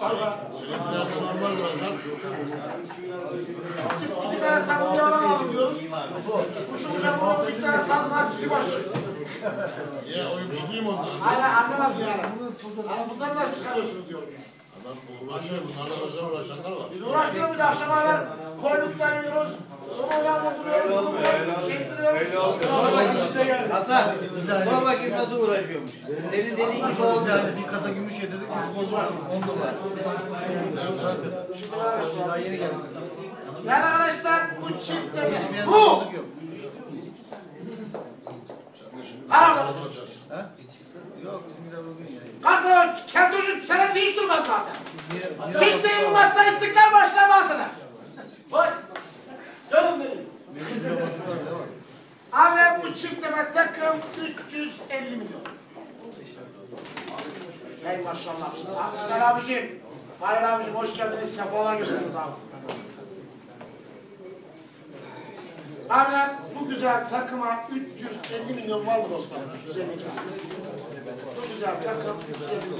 Valla. De normal birazdan. Biz iki tane alalım diyoruz. Kuşu kuşa bulmamız iki tane sazın açıcı başı. Ya o yakışıklıyım ondan. Hala anlamaz yani. Ama bunları nasıl çıkarıyorsunuz diyorum. Adam uğraşıyor. Bunlarla özel uğraşanlar var. Biz uğraşmıyor muyuz akşama kadar koynuktan yiyoruz. Onu uyanma duruyoruz. Çektiriyoruz. Hasan, sor bakayım nasıl uğraşıyormuş. Senin dediğin gibi oldu. Yani bir kasa gümüş yedirdik biz bozulmuş. 10 dolar. Daha yeni geldik. Yani arkadaşlar bu Hiçbir yerinde bu. yok. Araba. Yok bugün yani. Kalksa kentoşun senesi hiç durmaz zaten. Kimseyi bulmazsa istiklal başına bu çifteme takım 350 milyon. Hey maşallah. İsmail abicim. Hayır abicim hoş geldiniz. Sefalar getirdiniz abi. Abiler bu güzel takıma 350 milyon dostlarım? 150 milyon. Bu güzel takım 150 milyon.